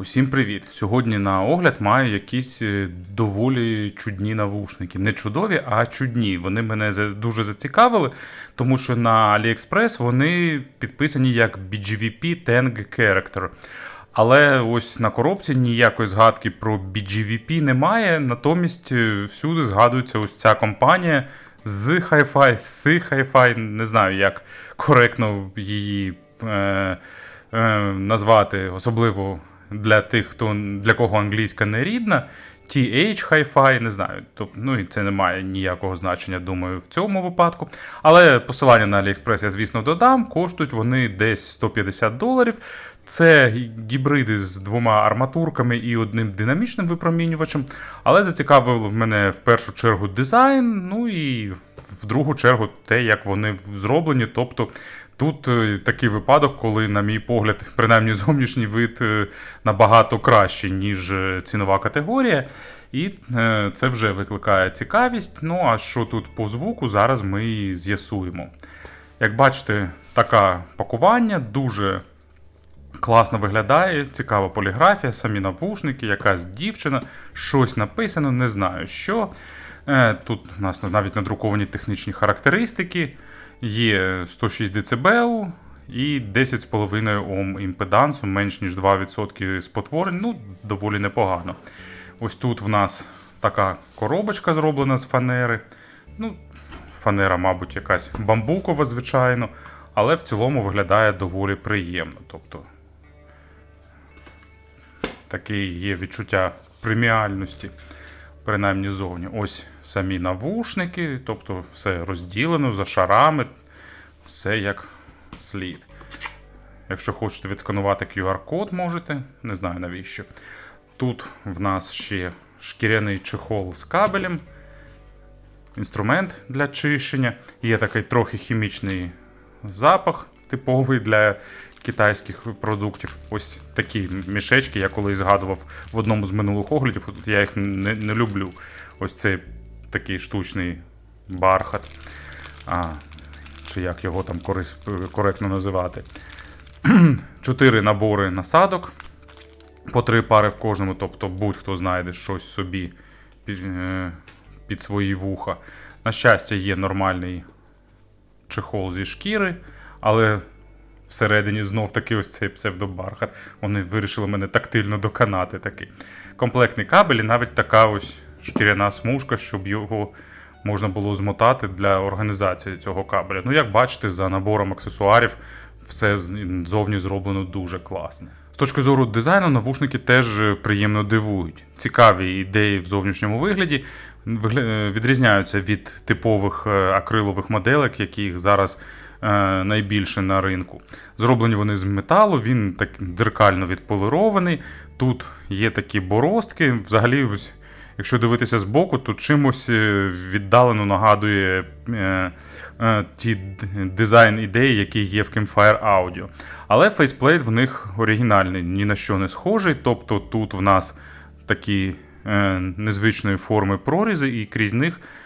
Усім привіт! Сьогодні на огляд маю якісь е, доволі чудні навушники. Не чудові, а чудні. Вони мене дуже зацікавили, тому що на AliExpress вони підписані як BGVP Tang Character. Але ось на коробці ніякої згадки про BGVP немає. Натомість е, всюди згадується ось ця компанія з Hi-Fi, з Hi-Fi, не знаю, як коректно її е, е, назвати, особливо для тих, хто для кого англійська не рідна. TH Hi-Fi, не знаю.Тобто, ну і це не має ніякого значення, думаю, в цьому випадку. Але посилання на AliExpress я, звісно, додам. Коштують вони десь 150 доларів. Це гібриди з двома арматурками і одним динамічним випромінювачем. Але зацікавив мене в першу чергу дизайн, ну і в другу чергу те, як вони зроблені. Тобто тут е, такий випадок, коли, на мій погляд, принаймні зовнішній вид е, набагато кращий, ніж е, цінова категорія. І це вже викликає цікавість. Ну а що тут по звуку, зараз ми з'ясуємо. Як бачите, таке пакування дуже класно виглядає, цікава поліграфія, самі навушники, якась дівчина, щось написано, не знаю що. Е, Тут у нас навіть надруковані технічні характеристики. Є 106 дБ і 10,5 Ом імпедансу, менш ніж 2% спотворень. Ну, доволі непогано. Ось тут в нас така коробочка зроблена з фанери. Ну, фанера, мабуть, якась бамбукова, звичайно, але в цілому виглядає доволі приємно. Тобто таке є відчуття преміальності, принаймні зовні. Ось самі навушники, тобто все розділено за шарами, все як слід. Якщо хочете відсканувати QR-код, можете, не знаю навіщо. Тут в нас ще шкіряний чехол з кабелем, інструмент для чищення. Є такий трохи хімічний запах, типовий для китайських продуктів. Ось такі мішечки, я колись згадував в одному з минулих оглядів. От Я їх не, не люблю. Ось цей такий штучний бархат. А, чи як його там корис, коректно називати. Чотири набори насадок. По три пари в кожному, тобто будь-хто знайде щось собі під, е, під свої вуха. На щастя, є нормальний чехол зі шкіри, але всередині знов таки ось цей псевдобархат. Вони вирішили мене тактильно доконати такий. Комплектний кабель і навіть така ось шкіряна смужка, щоб його можна було змотати для організації цього кабеля. Ну, як бачите, за набором аксесуарів все зовні зроблено дуже класно. З точки зору дизайну, навушники теж е, приємно дивують. Цікаві ідеї в зовнішньому вигляді е, відрізняються від типових е, акрилових моделек, яких зараз е, найбільше на ринку. Зроблені вони з металу, він так дзеркально відполирований. Тут є такі боростки. Взагалі, якщо дивитися збоку, то чимось е, віддалено нагадує е, е, ті дизайн ідеї, які є в Campfire Audio. Але фейсплейт в них оригінальний, ні на що не схожий. Тобто тут в нас такі е, незвичної форми прорізи, і крізь них, е,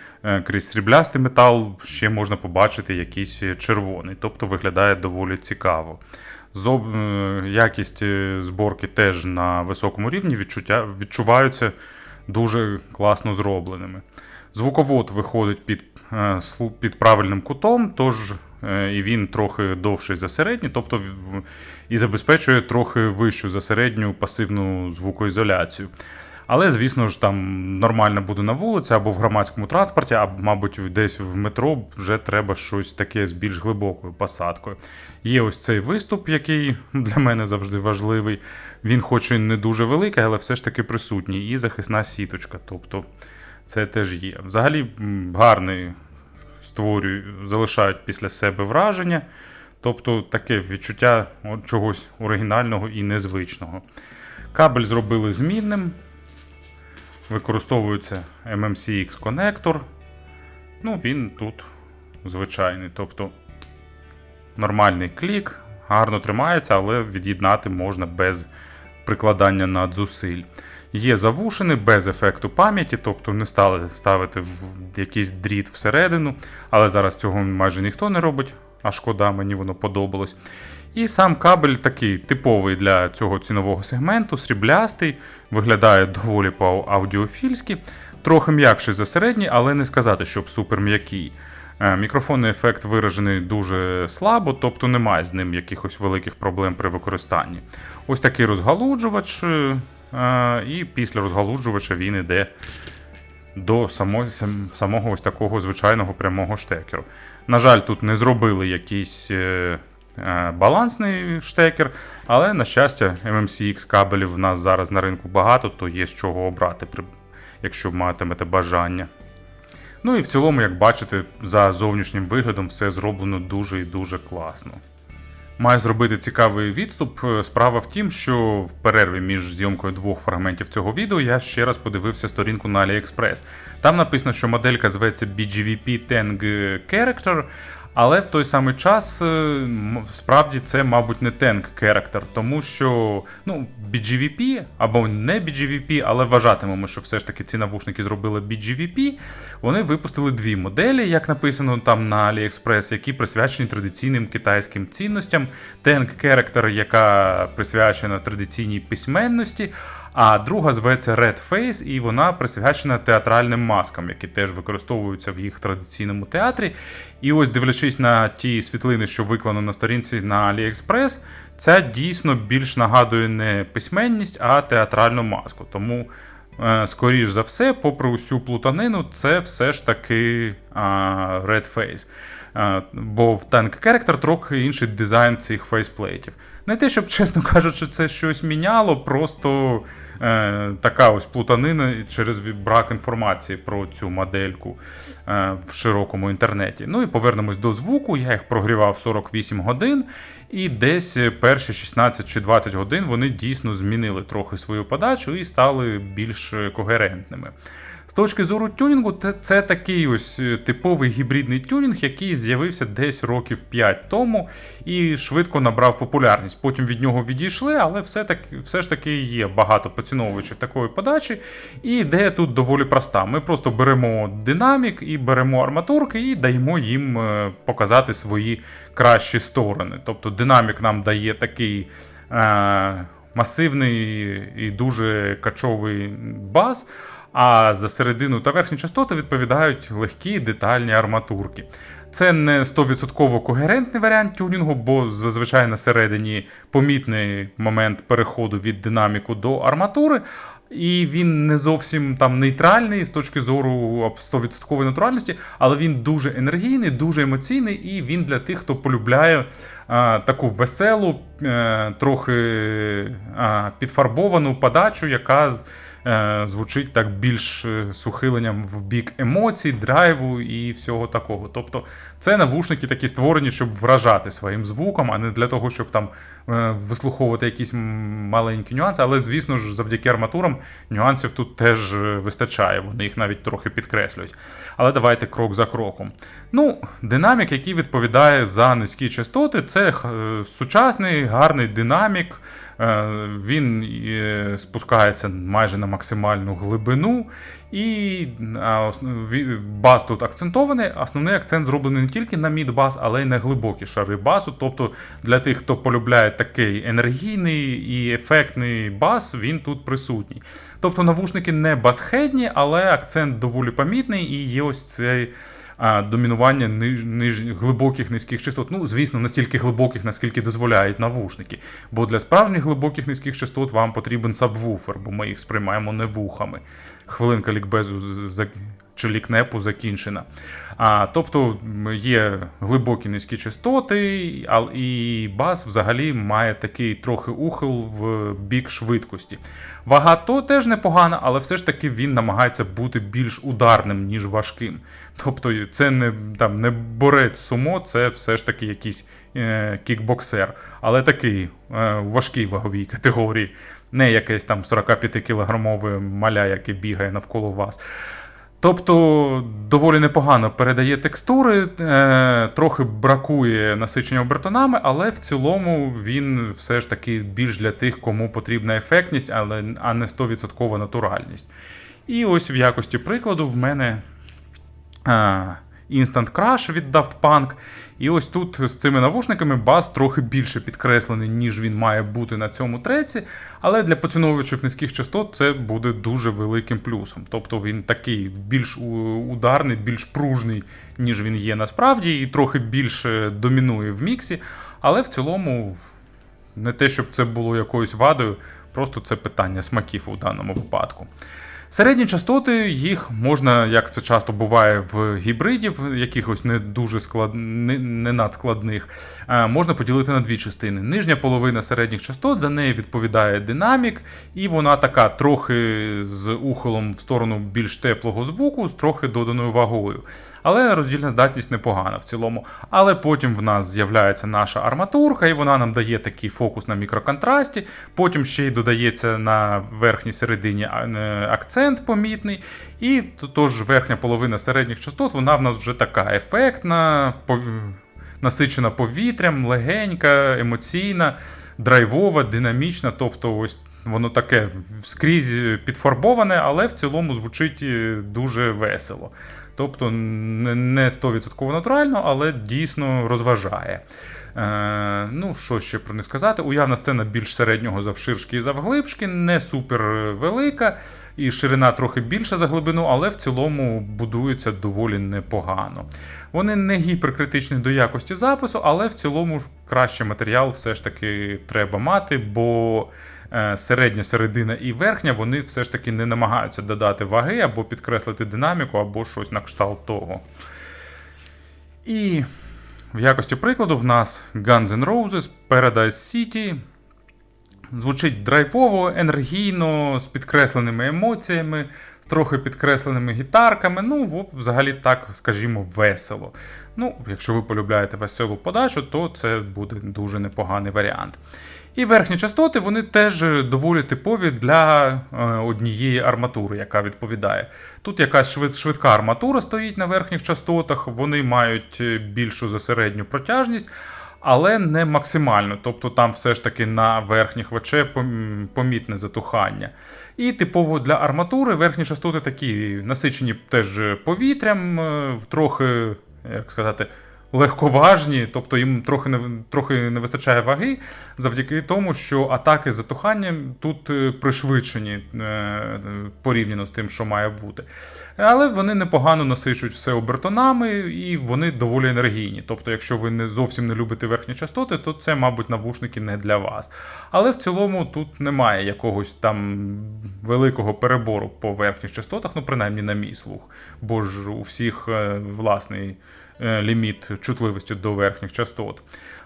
крізь сріблястий метал, ще можна побачити якийсь червоний. Тобто виглядає доволі цікаво. Зоб, е, якість е, зборки теж на високому рівні відчуття, відчуваються дуже класно зробленими. Звуковод виходить під, е, під правильним кутом, тож е, і він трохи довший за середній, тобто і забезпечує трохи вищу за середню пасивну звукоізоляцію. Але, звісно ж, там нормально буде на вулиці або в громадському транспорті, або, мабуть, десь в метро вже треба щось таке з більш глибокою посадкою. Є ось цей виступ, який для мене завжди важливий. Він, хоч і не дуже великий, але все ж таки присутній, і захисна сіточка. Тобто це теж є. Взагалі гарний створюють, залишають після себе враження. Тобто таке відчуття чогось оригінального і незвичного. Кабель зробили змінним. Використовується MMCX конектор. Ну, він тут звичайний. Тобто нормальний клік, гарно тримається, але від'єднати можна без прикладання надзусиль. Є завушини без ефекту пам'яті, тобто не стали ставити в якийсь дріт всередину, але зараз цього майже ніхто не робить, а шкода, мені воно подобалось. І сам кабель такий типовий для цього цінового сегменту, сріблястий, виглядає доволі по-аудіофільськи, трохи м'якший за середній, але не сказати, щоб супер м'який. Е, Мікрофонний ефект виражений дуже слабо, тобто немає з ним якихось великих проблем при використанні. Ось такий розгалуджувач, е, і після розгалуджувача він іде до само, самого ось такого звичайного прямого штекеру. На жаль, тут не зробили якийсь е, е, балансний штекер, але, на щастя, MMCX кабелів в нас зараз на ринку багато, то є з чого обрати, якщо матимете бажання. Ну і в цілому, як бачите, за зовнішнім виглядом все зроблено дуже і дуже класно. Маю зробити цікавий відступ. Е, Справа в тім, що в перерві між зйомкою двох фрагментів цього відео я ще раз подивився сторінку на AliExpress. Там написано, що моделька зветься BGVP Tang Character, але в той самий час е, справді це, мабуть, не Tang Character, тому що ну, BGVP або не BGVP, але вважатимемо, що все ж таки ці навушники зробили BGVP. Вони випустили дві моделі, як написано там на AliExpress, які присвячені традиційним китайським цінностям. Tang Character, яка присвячена традиційній письменності. А друга зветься Red Face, і вона присвячена театральним маскам, які теж використовуються в їх традиційному театрі. І ось дивлячись на ті світлини, що виклано на сторінці на AliExpress, ця дійсно більш нагадує не письменність, а театральну маску. Тому, е, скоріш за все, попри усю плутанину, це все ж таки Red Face. Е, Бо в Tank Character трохи інший дизайн цих фейсплейтів. Не те, щоб, чесно кажучи, це щось міняло, просто така ось плутанина через брак інформації про цю модельку е, в широкому інтернеті. Ну і повернемось до звуку. Я їх прогрівав 48 годин, і десь е, перші 16 чи 20 годин вони дійсно змінили трохи свою подачу і стали більш е, когерентними. З точки зору тюнінгу, це такий ось е, типовий гібридний тюнінг, який з'явився десь років 5 тому і швидко набрав популярність. Потім від нього відійшли, але все, таки, все ж таки є багато поціновувачів такої подачі. І ідея тут доволі проста. Ми просто беремо динамік і беремо арматурки і даємо їм е, показати свої кращі сторони. Тобто динамік нам дає такий. Е- Масивний і дуже качовий бас, а за середину та верхні частоти відповідають легкі детальні арматурки. Це не 100% когерентний варіант тюнінгу, бо зазвичай на середині помітний момент переходу від динаміку до арматури. І він не зовсім там нейтральний з точки зору 100% натуральності, але він дуже енергійний, дуже емоційний, і він для тих, хто полюбляє а, таку веселу, е, трохи а, підфарбовану подачу, яка звучить так більш е, з ухиленням в бік емоцій, драйву і всього такого. Тобто це навушники такі створені, щоб вражати своїм звуком, а не для того, щоб там е, вислуховувати якісь маленькі нюанси. Але, звісно ж, завдяки арматурам нюансів тут теж е, вистачає. Вони їх навіть трохи підкреслюють. Але давайте крок за кроком. Ну, динамік, який відповідає за низькі частоти, це е, сучасний гарний динамік. Е, Він е, спускається майже на максимальну глибину, і бас тут акцентований. Основний акцент зроблений не тільки на мід-бас, але й на глибокі шари басу. Тобто для тих, хто полюбляє такий енергійний і ефектний бас, він тут присутній. Тобто навушники не басхедні, але акцент доволі помітний, і є ось цей домінування ниж, ниж, глибоких низьких частот. Ну, звісно, настільки глибоких, наскільки дозволяють навушники. Бо для справжніх глибоких низьких частот вам потрібен сабвуфер, бо ми їх сприймаємо не вухами. Хвилинка лікбезу чи лікнепу закінчена. А, тобто є глибокі низькі частоти, ал- і бас взагалі має такий трохи ухил в бік швидкості. Вага то теж непогана, але все ж таки він намагається бути більш ударним, ніж важким. Тобто це не, там, не борець сумо, це все ж таки якийсь е, кікбоксер, але такий е, важкій ваговій категорії, не якесь там 45-кілограмове маля, яке бігає навколо вас. Тобто доволі непогано передає текстури, е, трохи бракує насичення обертонами, але в цілому він все ж таки більш для тих, кому потрібна ефектність, але, а не 100% натуральність. І ось в якості прикладу в мене а, Instant Crash від Daft Punk. І ось тут з цими навушниками бас трохи більше підкреслений, ніж він має бути на цьому треці. Але для поціновувачів низьких частот це буде дуже великим плюсом. Тобто він такий більш ударний, більш пружний, ніж він є насправді, і трохи більше домінує в міксі. Але в цілому не те, щоб це було якоюсь вадою, просто це питання смаків у даному випадку. Середні частоти їх можна, як це часто буває в гібридів, якихось не дуже склад... не, не надскладних, е, можна поділити на дві частини. Нижня половина середніх частот, за неї відповідає динамік, і вона така трохи з ухилом в сторону більш теплого звуку, з трохи доданою вагою. Але роздільна здатність непогана в цілому. Але потім в нас з'являється наша арматурка, і вона нам дає такий фокус на мікроконтрасті. Потім ще й додається на верхній середині е, акцент помітний. І тож верхня половина середніх частот, вона в нас вже така ефектна, насичена повітрям, легенька, емоційна, драйвова, динамічна. Тобто, ось воно таке скрізь підфарбоване, але в цілому звучить е, дуже весело. Тобто не не 100% натурально, але дійсно розважає. Е, ну, що ще про них сказати? Уявна сцена більш середнього завширшки і завглибшки, не супер велика, і ширина трохи більша за глибину, але в цілому будується доволі непогано. Вони не гіперкритичні до якості запису, але в цілому ж кращий матеріал все ж таки треба мати, бо середня середина і верхня вони все ж таки не намагаються додати ваги або підкреслити динаміку, або щось на кшталт того. І в якості прикладу в нас Guns N' Roses Paradise City. Звучить драйвово, енергійно, з підкресленими емоціями, з трохи підкресленими гітарками. Ну, взагалі так, скажімо, весело. Ну, якщо ви полюбляєте веселу подачу, то це буде дуже непоганий варіант. І верхні частоти вони теж доволі типові для е, однієї арматури, яка відповідає. Тут якась швид- швидка арматура стоїть на верхніх частотах, вони мають е, більшу за середню протяжність, але не максимально. Тобто там все ж таки на верхніх ВЧ помітне затухання. І типово для арматури верхні частоти такі насичені теж повітрям, е, трохи, як сказати, легковажні, тобто їм трохи не, трохи не вистачає ваги, завдяки тому, що атаки з затуханням тут е, пришвидшені е, порівняно з тим, що має бути. Але вони непогано насичують все обертонами і вони доволі енергійні. Тобто, якщо ви не зовсім не любите верхні частоти, то це, мабуть, навушники не для вас. Але в цілому тут немає якогось там великого перебору по верхніх частотах, ну принаймні на мій слух. Бо ж у всіх е, власний ліміт чутливості до верхніх частот.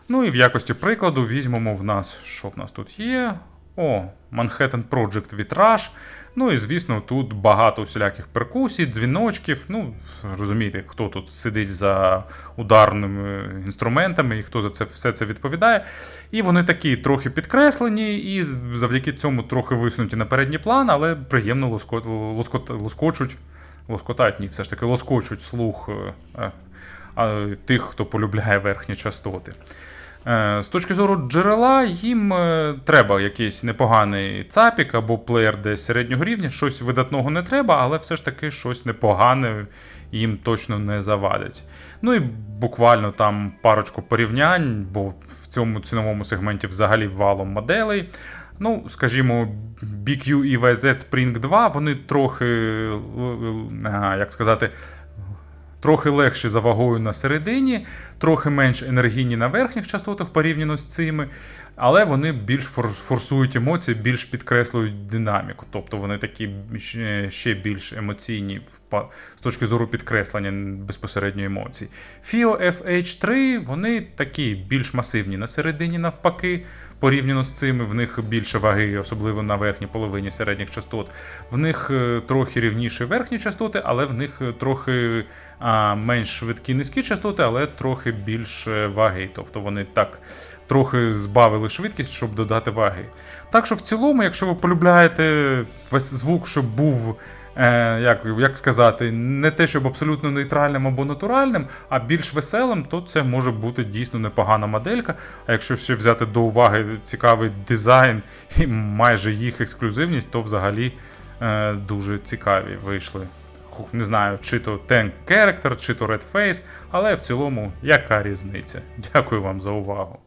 Ну і в якості прикладу візьмемо в нас, що в нас тут є. О, Manhattan Project Vitrage. Ну і звісно, тут багато усіляких перкусій, дзвіночків. Ну, розумієте, хто тут сидить за ударними інструментами і хто за це все це відповідає. І вони такі трохи підкреслені, і завдяки цьому трохи висунуті на передній план, але приємно лоскочуть, лоскотають, ні, все ж таки лоскочуть слух е, е, тих, хто полюбляє верхні частоти. Е, З точки зору джерела, їм е, треба якийсь непоганий цапік або плеєр десь середнього рівня. Щось видатного не треба, але все ж таки щось непогане їм точно не завадить. Ну і буквально там парочку порівнянь, бо в цьому ціновому сегменті взагалі валом моделей. Ну, скажімо, BQ і VZ Spring 2, вони трохи, е, як сказати, трохи легші за вагою на середині, трохи менш енергійні на верхніх частотах порівняно з цими, але вони більш фор- форсують емоції, більш підкреслюють динаміку. Тобто вони такі ще- ще більш емоційні з точки зору підкреслення безпосередньо емоцій. FIO FH3 вони такі більш масивні на середині, навпаки. Порівняно з цими, в них більше ваги, особливо на верхній половині середніх частот. В них е, трохи рівніші верхні частоти, але в них е, трохи менш швидкі низькі частоти, але трохи більше ваги. Тобто вони так трохи збавили швидкість, щоб додати ваги. Так що в цілому, якщо ви полюбляєте весь звук, щоб був. Е, як, як сказати, не те, щоб абсолютно нейтральним або натуральним, а більш веселим, то це може бути дійсно непогана моделька. А якщо ще взяти до уваги цікавий дизайн і майже їх ексклюзивність, то взагалі е, дуже цікаві вийшли Не знаю, чи то Tank Character, чи то Red Face, але в цілому яка різниця. Дякую вам за увагу.